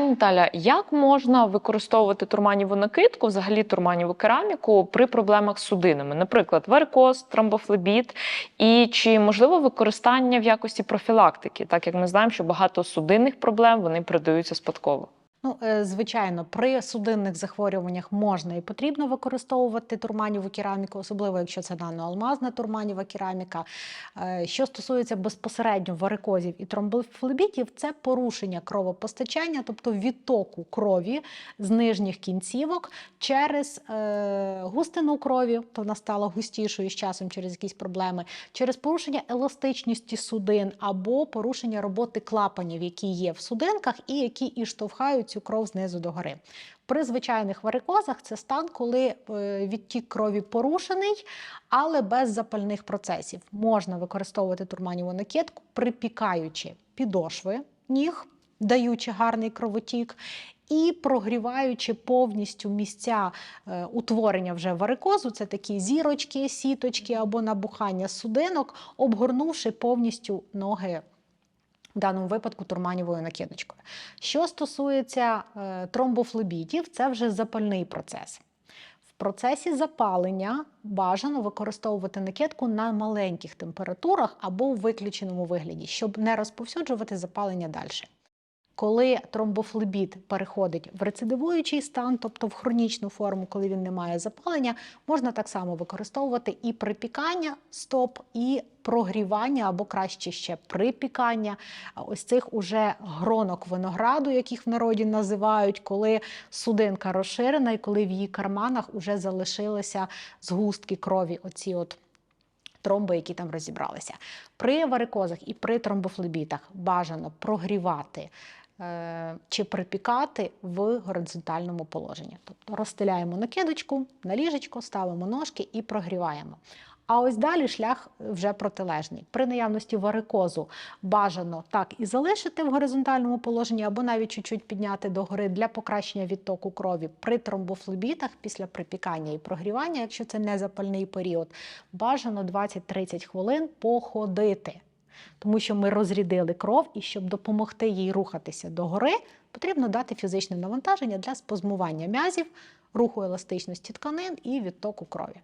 Наталя, як можна використовувати турманіву накидку, взагалі турманіву кераміку при проблемах з судинами, наприклад, варикоз, тромбофлебіт, і чи можливо використання в якості профілактики, так як ми знаємо, що багато судинних проблем вони передаються спадково. Ну, е, звичайно, при судинних захворюваннях можна і потрібно використовувати турманіву кераміку, особливо якщо це наноалмазна турманєва кераміка. Е, Що стосується безпосередньо варикозів і тромбофлебітів, це порушення кровопостачання, тобто відтоку крові з нижніх кінцівок через е, густину крові, то вона стала густішою з часом через якісь проблеми, через порушення еластичності судин або порушення роботи клапанів, які є в судинках і які і штовхають цю кров знизу до гори. При звичайних варикозах це стан, коли е, відтік крові порушений, але без запальних процесів. Можна використовувати турманіву накидку, припікаючи підошви ніг, даючи гарний кровотік. І прогріваючи повністю місця е, утворення вже варикозу, це такі зірочки, сіточки або набухання судинок, обгорнувши повністю ноги в даному випадку турманівою накидочкою. Що стосується е, тромбофлебітів, це вже запальний процес. В процесі запалення бажано використовувати накидку на маленьких температурах або у виключеному вигляді, щоб не розповсюджувати запалення далі. Коли тромбофлебіт переходить в рецидивуючий стан, тобто в хронічну форму, коли він не має запалення, можна так само використовувати і припікання стоп, і прогрівання, або краще ще припікання ось цих уже гронок винограду, яких в народі називають, коли судинка розширена і коли в її карманах вже залишилися згустки крові. Оці от тромби, які там розібралися. При варикозах і при тромбофлебітах бажано прогрівати чи припікати в горизонтальному положенні. Тобто розстеляємо накидочку на ліжечко, ставимо ножки і прогріваємо. А ось далі шлях вже протилежний. При наявності варикозу бажано так і залишити в горизонтальному положенні, або навіть чуть-чуть підняти догори для покращення відтоку крові. При тромбофлебітах після припікання і прогрівання, якщо це не запальний період, бажано 20-30 хвилин походити. Тому що ми розрядили кров, і щоб допомогти їй рухатися догори, потрібно дати фізичне навантаження для спозмування м'язів, руху еластичності тканин і відтоку крові.